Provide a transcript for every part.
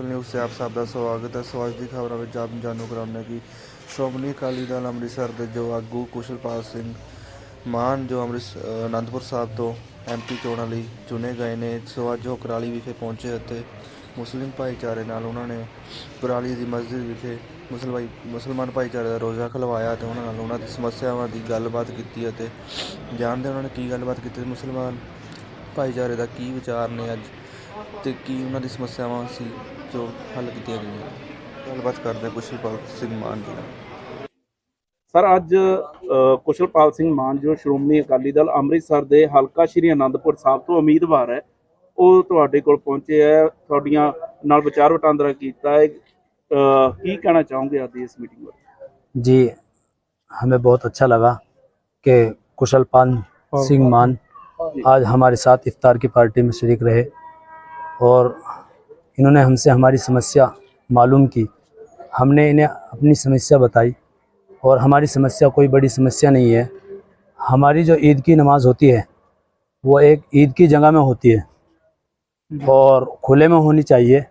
Council news ਸੇ ਆਪ ਸਭ ਦਾ ਸਵਾਗਤ ਹੈ। ਸੋ ਅੱਜ ਦੀ ਖਬਰਾਂ ਵਿੱਚ ਆਪ ਨੂੰ ਜਾਣੂ ਕਰਾਉਂਦੇ ਕਿ ਸ਼੍ਰੋਮਣੀ ਅਕਾਲੀ ਦਲ ਅੰਮ੍ਰਿਤਸਰ ਦੇ ਜੋ ਆਗੂ ਕੁਸ਼ਲਪਾਲ ਸਿੰਘ ਮਾਨ, ਜੋ ਅੰਮ੍ਰਿਤ ਅਨੰਦਪੁਰ ਸਾਹਿਬ ਤੋਂ ਐਮਪੀ ਚੋਣਾਂ ਲਈ ਚੁਣੇ ਗਏ ਨੇ, ਸੋ ਅੱਜ ਉਹ ਕਰਾਲੀ ਵਿਖੇ ਪਹੁੰਚੇ ਅਤੇ ਮੁਸਲਿਮ ਭਾਈਚਾਰੇ ਨਾਲ ਉਹਨਾਂ ਨੇ ਕਰਾਲੀ ਦੀ ਮਸਜਿਦ ਵਿਖੇ ਮੁਸਲਮਾਨ ਮੁਸਲਮਾਨ ਭਾਈਚਾਰੇ ਦਾ ਰੋਜ਼ਾ ਖਲਵਾਇਆ ਤੇ ਉਹਨਾਂ ਨਾਲ ਉਹਨਾਂ ਦੀ ਸਮੱਸਿਆਵਾਂ ਦੀ ਗੱਲਬਾਤ ਕੀਤੀ ਅਤੇ ਜਾਣਦੇ ਉਹਨਾਂ ਨੇ ਕੀ ਗੱਲਬਾਤ ਕੀਤੀ। ਮੁਸਲਮਾਨ ਭਾਈਚਾਰੇ ਦਾ ਕੀ ਵਿਚਾਰ ਨੇ ਅੱਜ ਤੇ ਕੀ ਉਹਨਾਂ ਦੀ ਸਮੱਸਿਆਵਾਂ ਸੀ? ਜੋ ਹੱਲ ਕੀਤੀਆਂ ਗਈਆਂ ਗੱਲਬਾਤ ਕਰਦੇ ਹਾਂ ਕੁਸ਼ਲਪਾਲ ਸਿੰਘ ਮਾਨ ਜੀ ਨਾਲ ਸਰ ਅੱਜ ਅ, ਕੁਸ਼ਲਪਾਲ ਸਿੰਘ ਮਾਨ ਜੋ ਸ਼੍ਰੋਮਣੀ ਅਕਾਲੀ ਦਲ ਅੰਮ੍ਰਿਤਸਰ ਦੇ ਹਲਕਾ ਸ਼੍ਰੀ ਅਨੰਦਪੁਰ ਸਾਹਿਬ ਤੋਂ ਉਮੀਦਵਾਰ ਹੈ ਉਹ ਤੁਹਾਡੇ ਕੋਲ ਪਹੁੰਚੇ ਹੈ ਤੁਹਾਡੀਆਂ ਨਾਲ ਵਿਚਾਰ ਵਟਾਂਦਰਾ ਕੀਤਾ ਹੈ ਅ, ਕੀ ਕਹਿਣਾ ਚਾਹੋਗੇ ਅੱਜ ਦੀ ਇਸ ਮੀਟਿੰਗ ਬਾਰੇ जी हमें बहुत अच्छा लगा कि कुशलपाल सिंह मान आज हमारे साथ इफ्तार की पार्टी में शरीक रहे और इन्होंने हमसे हमारी समस्या मालूम की। हमने इन्हें अपनी समस्या बताई और हमारी समस्या कोई बड़ी समस्या नहीं है। हमारी जो ईद की नमाज़ होती है, वो एक ईद की जगह में होती है और खुले में होनी चाहिए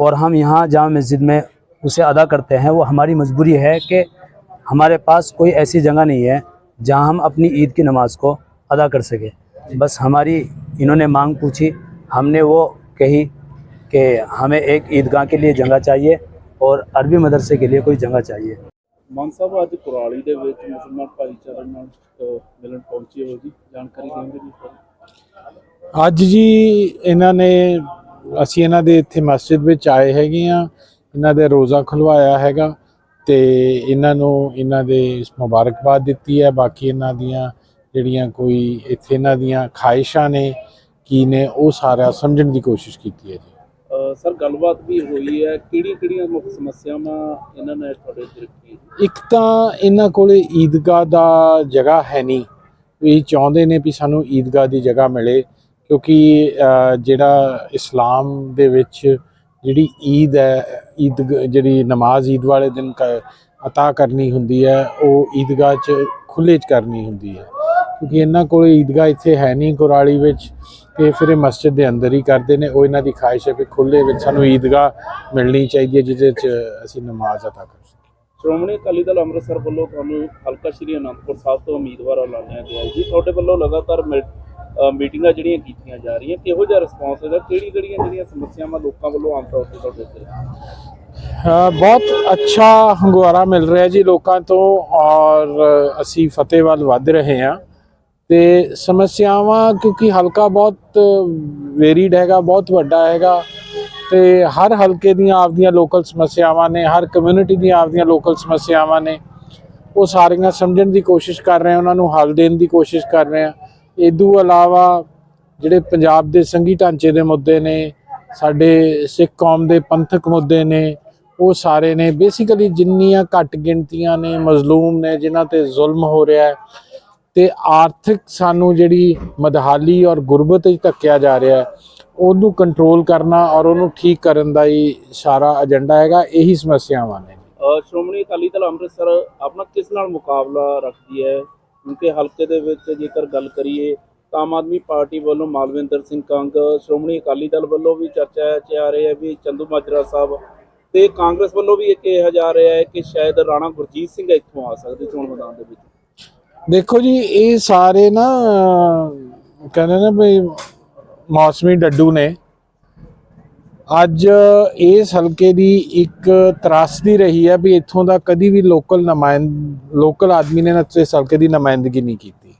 और हम यहाँ जामा मस्जिद में उसे अदा करते हैं। वो हमारी मजबूरी है कि हमारे पास कोई ऐसी जगह नहीं है जहाँ हम अपनी ईद की नमाज़ को अदा कर सकें। बस हमारी इन्होंने मांग पूछी, हमने वो कही कि हमें एक ईदगाह के लिए जगह चाहिए और अरबी मदरसे के लिए कोई जगह चाहिए ਮਾਨ ਸਾਹਿਬ ਅੱਜ ਕੁਰਾਲੀ ਦੇ ਵਿੱਚ ਮੁਸਲਮਾਨ ਭਾਈਚਾਰੇ ਨਾਲ ਅ, ਮਿਲਣ ਪਹੁੰਚੇ ਹੋ ਜੀ ਜਾਣਕਾਰੀ ਦੇਣਗੇ ਜੀ ਸਰ ਅੱਜ ਜੀ ਇਹਨਾਂ ਨੇ ਅਸੀਂ ਇਹਨਾਂ ਦੇ ਇੱਥੇ ਮਸਜਿਦ ਵਿੱਚ ਆਏ ਹੈਗੇ ਆ ਇਹਨਾਂ ਦੇ ਰੋਜ਼ਾ ਖੁਲਵਾਇਆ ਹੈਗਾ ਤੇ ਇਹਨਾਂ ਨੂੰ ਇਹਨਾਂ ਦੇ ਮੁਬਾਰਕਬਾਦ ਦਿੱਤੀ ਹੈ ਬਾਕੀ ਇਹਨਾਂ ਦੀਆਂ ਜਿਹੜੀਆਂ ਕੋਈ ਇੱਥੇ ਇਹਨਾਂ ਦੀਆਂ ਖਾਹਿਸ਼ਾਂ ਨੇ ਕੀ ਨੇ ਉਹ ਸਾਰਾ ਸਮਝਣ ਦੀ ਕੋਸ਼ਿਸ਼ ਕੀਤੀ ਹੈ ਜੀ ਅ, ਸਰ, ਗੱਲਬਾਤ ਵੀ ਹੋਈ ਹੈ। ਕਿਹੜੀਆਂ ਕਿਹੜੀਆਂ ਮੁੱਖ ਸਮੱਸਿਆਵਾਂ ਇਹਨਾਂ ਨੇ ਤੁਹਾਡੇ ਤੇ ਰੱਖੀ ਇੱਕ ਤਾਂ ਇਹਨਾਂ ਕੋਲੇ ਈਦਗਾਹ ਦਾ ਜਗ੍ਹਾ ਹੈ ਨਹੀਂ। ਇਹ ਚਾਹੁੰਦੇ ਨੇ ਵੀ ਸਾਨੂੰ ਈਦਗਾਹ ਦੀ ਜਗ੍ਹਾ ਮਿਲੇ, ਕਿਉਂਕਿ ਜਿਹੜਾ ਇਸਲਾਮ ਦੇ ਵਿੱਚ ਜਿਹੜੀ ਈਦ ਹੈ, ਈਦ ਜਿਹੜੀ ਨਮਾਜ਼ ਈਦ ਵਾਲੇ ਦਿਨ ਕ- ਅਤਾ ਕਰਨੀ ਹੁੰਦੀ ਹੈ, ਉਹ ਈਦਗਾਹ 'ਚ ਖੁੱਲੇ 'ਚ ਕਰਨੀ ਹੁੰਦੀ ਹੈ। ਕਿਉਂਕਿ ਇਹਨਾਂ ਕੋਲ ਈਦਗਾਹ ਇੱਥੇ ਹੈ ਨਹੀਂ ਕੁਰਾਲੀ ਵਿੱਚ ਤੇ ਫਿਰ ਇਹ ਮਸਜਿਦ ਦੇ ਅੰਦਰ ਹੀ ਕਰਦੇ ਨੇ। ਉਹ ਇਹਨਾਂ ਦੀ ਖਾਹਿਸ਼ ਹੈ ਕਿ ਖੁੱਲੇ ਵਿੱਚ ਸਾਨੂੰ ਈਦਗਾਹ ਮਿਲਣੀ ਚਾਹੀਦੀ ਹੈ ਜਿਹਦੇ 'ਚ ਅਸੀਂ ਨਮਾਜ਼ ਅਦਾ ਕਰ ਸਕੀਏ। ਸ਼੍ਰੋਮਣੀ ਅਕਾਲੀ ਦਲ ਅੰਮ੍ਰਿਤਸਰ ਵੱਲੋਂ ਤੁਹਾਨੂੰ ਹਲਕਾ ਸ਼੍ਰੀ ਅਨੰਦਪੁਰ ਸਾਹਿਬ ਤੋਂ ਉਮੀਦਵਾਰ ਐਲਾਨਿਆ ਗਿਆ ਜੀ ਤੁਹਾਡੇ ਵੱਲੋਂ ਲਗਾਤਾਰ ਮੀਟਿੰਗਾਂ ਜਿਹੜੀਆਂ ਕੀਤੀਆਂ ਜਾ ਰਹੀਆਂ ਕਿਹੋ ਜਿਹਾ ਰਿਸਪੌਂਸ ਇਹਦਾ ਕਿਹੜੀ ਕਿਹੜੀਆਂ ਜਿਹੜੀਆਂ ਸਮੱਸਿਆਵਾਂ ਲੋਕਾਂ ਵੱਲੋਂ ਆਮ ਤੌਰ ਤੇ ਤੁਹਾਡੇ ਤੇ ਬਹੁਤ ਅੱਛਾ ਹੰਗਾਰਾ ਮਿਲ ਰਿਹਾ ਜੀ ਲੋਕਾਂ ਤੋਂ ਔਰ ਅਸੀਂ ਫਤਿਹ ਵੱਲ ਵੱਧ ਰਹੇ ਹਾਂ। ਤੇ ਸਮੱਸਿਆਵਾਂ ਕਿਉਂਕਿ ਹਲਕਾ ਬਹੁਤ ਵੇਰੀਡ ਹੈਗਾ, ਬਹੁਤ ਵੱਡਾ ਹੈਗਾ ਤੇ ਹਰ ਹਲਕੇ ਦੀਆਂ ਆਪਦੀਆਂ ਲੋਕਲ ਸਮੱਸਿਆਵਾਂ ਨੇ, ਹਰ ਕਮਿਊਨਿਟੀ ਦੀਆਂ ਆਪਦੀਆਂ ਲੋਕਲ ਸਮੱਸਿਆਵਾਂ ਨੇ। ਉਹ ਸਾਰੀਆਂ ਸਮਝਣ ਦੀ ਕੋਸ਼ਿਸ਼ ਕਰ ਰਹੇ ਹਾਂ, ਉਹਨਾਂ ਨੂੰ ਹੱਲ ਦੇਣ ਦੀ ਕੋਸ਼ਿਸ਼ ਕਰ ਰਹੇ ਹਾਂ। ਇਦੋਂ ਇਲਾਵਾ ਜਿਹੜੇ ਪੰਜਾਬ ਦੇ ਸੰਘੀ ਢਾਂਚੇ ਦੇ ਮੁੱਦੇ ਨੇ, ਸਾਡੇ ਸਿੱਖ ਕੌਮ ਦੇ ਪੰਥਕ ਮੁੱਦੇ ਨੇ, ਉਹ ਸਾਰੇ ਨੇ। ਬੇਸਿਕਲੀ ਜਿੰਨੀਆਂ ਘੱਟ ਗਿਣਤੀਆਂ ਨੇ, ਮਜ਼ਲੂਮ ਨੇ, ਜਿਨ੍ਹਾਂ ਤੇ ਜ਼ੁਲਮ ਹੋ ਰਿਹਾ ਹੈ ਤੇ ਆਰਥਿਕ ਸਾਨੂੰ ਜਿਹੜੀ ਮਦਹਾਲੀ ਔਰ ਗੁਰਬਤ ਵਿੱਚ ਧੱਕਿਆ ਜਾ ਰਿਹਾ ਹੈ, ਉਹਨੂੰ ਕੰਟਰੋਲ ਕਰਨਾ ਔਰ ਉਹਨੂੰ ਠੀਕ ਕਰਨ ਦਾ ਹੀ ਸਾਰਾ ਏਜੰਡਾ ਹੈਗਾ, ਇਹੀ ਸਮੱਸਿਆਵਾਂ ਨੇ। ਸ਼੍ਰੋਮਣੀ ਅਕਾਲੀ ਦਲ ਅੰਮ੍ਰਿਤਸਰ ਆਪਣਾ ਕਿਸ ਨਾਲ ਮੁਕਾਬਲਾ ਰੱਖਦੀ ਹੈ? ਕਿਉਂਕਿ ਹਲਕੇ ਦੇ ਵਿੱਚ ਜੇਕਰ ਗੱਲ ਕਰੀਏ, ਤਾਂ ਆਮ ਆਦਮੀ ਪਾਰਟੀ ਵੱਲੋਂ ਮਾਲਵਿੰਦਰ ਸਿੰਘ ਕੰਗ, ਸ਼੍ਰੋਮਣੀ ਅਕਾਲੀ ਦਲ ਵੱਲੋਂ ਵੀ ਚਰਚਾ 'ਚ ਆ ਰਿਹਾ ਹੈ ਵੀ ਚੰਦੂ ਮਾਜਰਾ ਸਾਹਿਬ ਤੇ ਕਾਂਗਰਸ ਵੱਲੋਂ ਵੀ ਇਹ ਕਿਹਾ ਜਾ ਰਿਹਾ ਹੈ ਕਿ ਸ਼ਾਇਦ ਰਾਣਾ ਗੁਰਜੀਤ ਸਿੰਘ ਇੱਥੋਂ ਆ ਸਕਦੇ ਚੋਣ ਮੈਦਾਨ ਦੇ ਵਿੱਚ। ਦੇਖੋ ਜੀ, ਇਹ ਸਾਰੇ ਨਾ, ਕਹਿੰਦੇ ਨੇ ਵੀ ਮੌਸਮੀ ਡੱਡੂ ਨੇ। ਅੱਜ ਇਸ ਹਲਕੇ ਦੀ ਇੱਕ ਤਰਾਸਦੀ ਰਹੀ ਹੈ ਵੀ ਇੱਥੋਂ ਦਾ ਕਦੀ ਵੀ ਲੋਕਲ ਨੁਮਾਇੰਦ ਲੋਕਲ ਆਦਮੀ ਨੇ ਇਸ ਹਲਕੇ ਦੀ ਨੁਮਾਇੰਦਗੀ ਨਹੀਂ ਕੀਤੀ।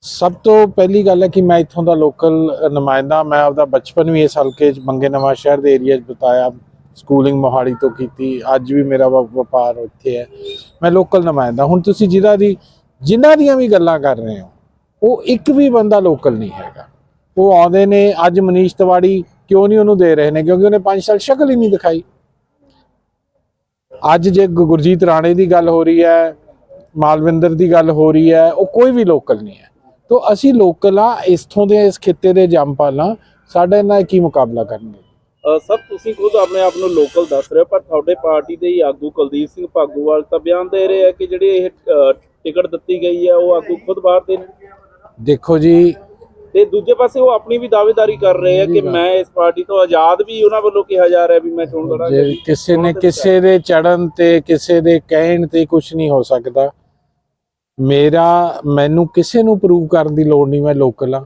ਸਭ ਤੋਂ ਪਹਿਲੀ ਗੱਲ ਹੈ ਕਿ ਮੈਂ ਇੱਥੋਂ ਦਾ ਲੋਕਲ ਨੁਮਾਇੰਦਾ, ਮੈਂ ਆਪਦਾ ਬਚਪਨ ਵੀ ਇਸ ਹਲਕੇ 'ਚ ਬੰਗੇ ਨਵਾਂ ਸ਼ਹਿਰ ਦੇ ਏਰੀਆ 'ਚ ਬਤਾਇਆ ਸਕੂਲਿੰਗ ਮੋਹਾਲੀ ਤੋਂ ਕੀਤੀ, ਅੱਜ ਵੀ ਮੇਰਾ ਵ- ਵਪਾਰ ਉੱਥੇ ਹੈ। ਮੈਂ ਲੋਕਲ ਨੁਮਾਇੰਦਾ। ਹੁਣ ਤੁਸੀਂ ਜਿਹਦਾ ਦੀ ਜਿਨ੍ਹਾਂ ਦੀਆਂ ਵੀ ਗੱਲਾਂ ਕਰ ਰਹੇ ਹੋ ਉਹ ਇੱਕ ਵੀ ਬੰਦਾ ਲੋਕਲ ਨਹੀਂ ਹੈਗਾ। ਉਹ ਆਉਂਦੇ ਨੇ ਅੱਜ ਮਨੀਸ਼ ਤਿਵਾੜੀ ਕਿਉਂ ਨਹੀਂ ਉਹਨੂੰ ਦੇ ਰਹੇ ਨੇ? ਕਿਉਂਕਿ ਉਹਨੇ 5 ਸਾਲ ਸ਼ਕਲ ਹੀ ਨਹੀਂ ਦਿਖਾਈ। ਅੱਜ ਜੇ ਗੁਰਜੀਤ ਰਾਣੇ ਦੀ ਗੱਲ ਹੋ ਰਹੀ ਹੈ ਮਾਲਵਿੰਦਰ ਦੀ ਗੱਲ ਹੋ ਰਹੀ ਹੈ ਉਹ ਕੋਈ ਵੀ ਲੋਕਲ ਨਹੀਂ ਹੈ। ਤੋਂ ਅਸੀਂ ਲੋਕਲ ਆ ਇਸਥੋਂ ਦੇ ਇਸ ਖਿੱਤੇ ਦੇ ਜੰਪਾਲ ਆ ਸਾਡੇ ਨਾਲ ਕੀ ਮੁਕਾਬਲਾ ਕਰਨਗੇ? ਅ, ਸਰ ਤੁਸੀਂ ਖੁਦ ਆਪਣੇ ਆਪ ਨੂੰ ਲੋਕਲ ਦੱਸ ਰਹੇ ਹੋ ਪਰ ਤੁਹਾਡੇ ਪਾਰਟੀ ਦੇ ਹੀ ਆਗੂ ਕੁਲਦੀਪ ਸਿੰਘ ਭਾਗੂਵਾਲ ਤਾਂ ਬਿਆਨ ਦੇ ਰਹੇ ਆ ਕਿ ਜਿਹੜੇ ਇਹ ਟਿਕਟ ਦਿੱਤੀ ਗਈ ਹੈ ਉਹ ਆਗੂ ਖੁਦ ਬਾਹਰ ਦੇ ਨੇ। ਦੇਖੋ ਜੀ। ਤੇ ਦੂਜੇ ਪਾਸੇ ਉਹ ਆਪਣੀ ਵੀ ਦਾਅਵੇਦਾਰੀ ਕਰ ਰਹੇ ਆ ਕਿ ਮੈਂ ਇਸ ਪਾਰਟੀ ਤੋਂ ਆਜ਼ਾਦ ਵੀ ਉਹਨਾਂ ਵੱਲੋਂ ਕਿਹਾ ਜਾ ਰਿਹਾ ਵੀ ਮੈਂ ਚੋਣ ਲੜਾਂਗਾ। ਜੇ ਕਿਸੇ ਨੇ ਕਿਸੇ ਦੇ ਚੜਨ ਤੇ ਕਿਸੇ ਦੇ ਕਹਿਣ ਤੇ ਕੁਝ ਨਹੀਂ ਹੋ ਸਕਦਾ। ਮੇਰਾ ਮੈਨੂੰ ਕਿਸੇ ਨੂੰ ਪ੍ਰੂਵ ਕਰਨ ਦੀ ਲੋੜ ਨਹੀਂ ਮੈਂ ਲੋਕਲ ਆ।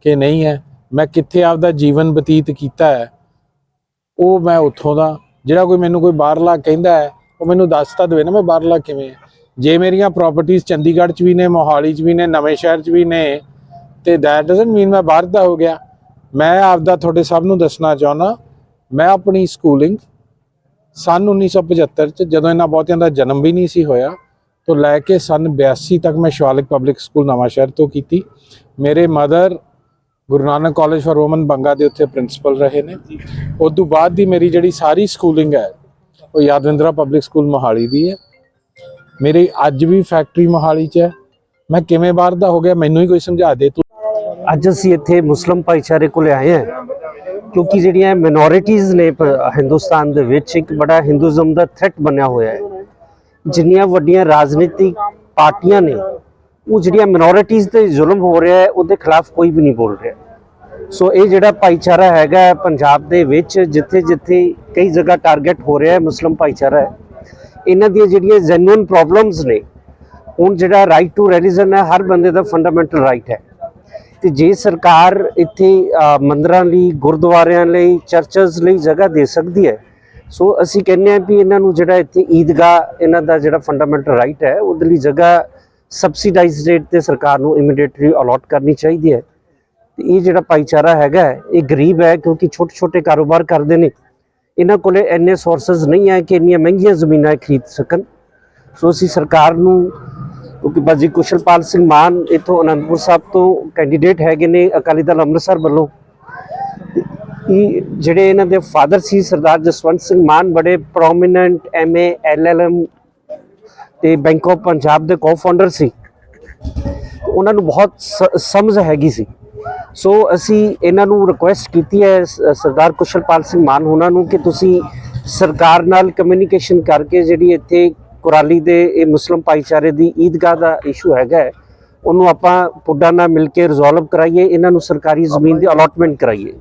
ਕਿ ਨਹੀਂ ਹੈ ਮੈਂ ਕਿੱਥੇ ਆਪਦਾ ਜੀਵਨ ਬਤੀਤ ਕੀਤਾ ਹੈ ਉਹ ਮੈਂ ਉੱਥੋਂ ਦਾ। ਜਿਹੜਾ ਕੋਈ ਮੈਨੂੰ ਕੋਈ ਬਾਹਰਲਾ ਕਹਿੰਦਾ ਹੈ ਉਹ ਮੈਨੂੰ ਦੱਸ ਤਾਂ ਦੇਵੇ ਨਾ ਮੈਂ ਬਾਹਰਲਾ ਕਿਵੇਂ। ਜੇ ਮੇਰੀਆਂ ਪ੍ਰਾਪਰਟੀਆਂ ਚੰਡੀਗੜ੍ਹ 'ਚ ਵੀ ਨੇ, ਮੋਹਾਲੀ 'ਚ ਵੀ ਨੇ, ਨਵੇਂ ਸ਼ਹਿਰ 'ਚ ਵੀ ਨੇ, ਤੇ ਦੈਟ ਡਸਨਟ ਮੀਨ ਮੈਂ ਬਾਹਰ ਦਾ ਹੋ ਗਿਆ। ਮੈਂ ਆਪਦਾ ਤੁਹਾਡੇ ਸਭ ਨੂੰ ਦੱਸਣਾ ਚਾਹੁੰਦਾ, ਮੈਂ ਆਪਣੀ ਸਕੂਲਿੰਗ ਸਨ 1975 ਚ ਜਦੋਂ ਇਹਨਾਂ ਬਹੁਤਿਆਂ ਦਾ ਜਨਮ ਵੀ ਨਹੀਂ ਸੀ ਹੋਇਆ, ਤੋਂ ਲੈ ਕੇ ਸਨ 82 ਤੱਕ ਮੈਂ ਸ਼ਿਵਾਲਿਕ ਪਬਲਿਕ ਸਕੂਲ ਨਵਾਂ ਸ਼ਹਿਰ ਤੋਂ ਕੀਤੀ। ਮੇਰੇ mother Guru Nanak college for women Banga ਦੇ ਉੱਤੇ ਪ੍ਰਿੰਸੀਪਲ ਰਹੇ ਨੇ। ਉਸ ਤੋਂ ਬਾਅਦ ਦੀ ਮੇਰੀ ਜਿਹੜੀ ਸਾਰੀ ਸਕੂਲਿੰਗ ਹੈ, ਉਹ ਯਾਦਵਿੰਦਰਾ ਪਬਲਿਕ ਸਕੂਲ ਮੋਹਾਲੀ ਦੀ ਹੈ। ਮੇਰੀ ਅੱਜ ਵੀ ਫੈਕਟਰੀ ਮੋਹਾਲੀ 'ਚ ਹੈ। ਮੈਂ ਕਿਵੇਂ ਬਾਹਰ ਦਾ ਹੋ ਗਿਆ, ਮੈਨੂੰ ਹੀ ਕੋਈ ਸਮਝਾ ਦੇ ਤੂੰ। ਅੱਜ ਅਸੀਂ ਇੱਥੇ ਮੁਸਲਮ ਭਾਈਚਾਰੇ ਕੋਲ ਆਏ ਹਾਂ, ਕਿਉਂਕਿ ਜਿਹੜੀਆਂ ਮਿਨੋਰਿਟੀਜ਼ ਨੇ ਹਿੰਦੁਸਤਾਨ ਦੇ ਵਿੱਚ, ਇੱਕ ਬੜਾ ਹਿੰਦੂਇਜ਼ਮ ਦਾ ਥ੍ਰੈਟ ਬਣਿਆ ਹੋਇਆ ਹੈ। ਜਿੰਨੀਆਂ ਵੱਡੀਆਂ ਰਾਜਨੀਤਿਕ ਪਾਰਟੀਆਂ ਨੇ, ਉਹ ਜਿਹੜੀਆਂ ਮਿਨੋਰਿਟੀਜ਼ ਤੇ ਜ਼ੁਲਮ ਹੋ ਰਿਹਾ ਹੈ, ਉਹਦੇ ਖਿਲਾਫ ਕੋਈ ਵੀ ਨਹੀਂ ਬੋਲ ਰਿਹਾ। ਸੋ ਇਹ ਜਿਹੜਾ ਭਾਈਚਾਰਾ ਹੈਗਾ ਪੰਜਾਬ ਦੇ ਵਿੱਚ ਜਿੱਥੇ ਜਿੱਥੇ ਕਈ ਜਗ੍ਹਾ ਟਾਰਗੇਟ ਹੋ ਰਿਹਾ ਹੈ ਮੁਸਲਮ ਭਾਈਚਾਰਾ ਹੈ ਇਹਨਾਂ ਦੀਆਂ ਜਿਹੜੀਆਂ ਜੈਨੂਇਨ ਪ੍ਰੋਬਲਮਸ ਨੇ, ਹੁਣ ਜਿਹੜਾ ਰਾਈਟ ਟੂ ਰਿਲੀਜਨ ਹੈ, ਹਰ ਬੰਦੇ ਦਾ ਫੰਡਾਮੈਂਟਲ ਰਾਈਟ ਹੈ। ਤੇ ਜੇ ਸਰਕਾਰ ਇੱਥੇ ਮੰਦਰਾਂ ਲਈ, ਗੁਰਦੁਆਰਿਆਂ ਲਈ ਚਰਚਸ ਲਈ ਜਗ੍ਹਾ ਦੇ ਸਕਦੀ ਹੈ, ਸੋ ਅਸੀਂ ਕਹਿੰਦੇ ਹਾਂ ਵੀ ਇਹਨਾਂ ਨੂੰ ਜਿਹੜਾ ਇੱਥੇ ਈਦਗਾਹ, ਇਹਨਾਂ ਦਾ ਜਿਹੜਾ ਫੰਡਾਮੈਂਟਲ ਰਾਈਟ ਹੈ, ਉਹਦੇ ਲਈ ਜਗ੍ਹਾ ਸਬਸਿਡਾਈਜ਼ਡ ਰੇਟ ਤੇ ਸਰਕਾਰ ਨੂੰ ਇਮੀਡੀਏਟਲੀ ਅਲਾਟ ਕਰਨੀ ਚਾਹੀਦੀ ਹੈ। ਤੇ ਇਹ ਜਿਹੜਾ ਭਾਈਚਾਰਾ ਹੈਗਾ ਇਹ ਗਰੀਬ ਹੈ ਕਿਉਂਕਿ ਛੋਟੇ ਛੋਟੇ ਕਾਰੋਬਾਰ ਕਰਦੇ ਨੇ। ਇਹਨਾਂ ਕੋਲੇ ਇੰਨੇ ਸੋਰਸਸ ਨਹੀਂ ਹੈ ਕਿ ਇੰਨੀਆਂ ਮਹਿੰਗੀਆਂ ਜ਼ਮੀਨਾਂ ਖਰੀਦ ਸਕਣ। ਸੋ ਅਸੀਂ ਸਰਕਾਰ ਨੂੰ, ਕਿਉਂਕਿ ਬਾਜੀ ਕੁਸ਼ਲਪਾਲ ਸਿੰਘ ਮਾਨ ਇਥੋਂ ਅਨੰਦਪੁਰ ਸਾਹਿਬ ਤੋਂ ਕੈਂਡੀਡੇਟ ਹੈਗੇ ਨੇ ਅਕਾਲੀ ਦਲ ਅੰਮ੍ਰਿਤਸਰ ਵੱਲੋਂ। ਇਹ ਜਿਹੜੇ ਇਹਨਾਂ ਦੇ ਫਾਦਰ ਸੀ ਸਰਦਾਰ ਜਸਵੰਤ ਸਿੰਘ ਮਾਨ, ਬੜੇ ਪ੍ਰੋਮਿਨੈਂਟ ਐਮਏ ਐਲਐਲਐਮ ਤੇ ਬੈਂਕ ਆਫ ਪੰਜਾਬ ਦੇ ਕੋ-ਫਾਊਂਡਰ ਸੀ। ਉਹਨਾਂ ਨੂੰ ਬਹੁਤ ਸ- ਸਮਝ ਹੈਗੀ ਸੀ। ਸੋ ਅਸੀਂ ਇਹਨਾਂ ਨੂੰ ਰਿਕੁਐਸਟ ਕੀਤੀ ਹੈ ਸਰਦਾਰ ਕੁਸ਼ਲਪਾਲ ਸਿੰਘ ਮਾਨ ਉਹਨਾਂ ਨੂੰ ਕਿ ਤੁਸੀਂ ਸਰਕਾਰ ਨਾਲ ਕਮਿਊਨੀਕੇਸ਼ਨ ਕਰਕੇ ਜਿਹੜੀ ਇੱਥੇ ਕੁਰਾਲੀ ਦੇ ਇਹ ਮੁਸਲਮ ਭਾਈਚਾਰੇ ਦੀ ਈਦਗਾਹ ਦਾ ਇਸ਼ੂ ਹੈਗਾ ਉਹਨੂੰ ਆਪਾਂ ਪੁੱਡਾ ਨਾਲ ਮਿਲ ਕੇ ਰਿਜ਼ੋਲਵ ਕਰਾਈਏ ਇਹਨਾਂ ਨੂੰ ਸਰਕਾਰੀ ਜ਼ਮੀਨ ਦੀ ਅਲਾਟਮੈਂਟ ਕਰਾਈਏ।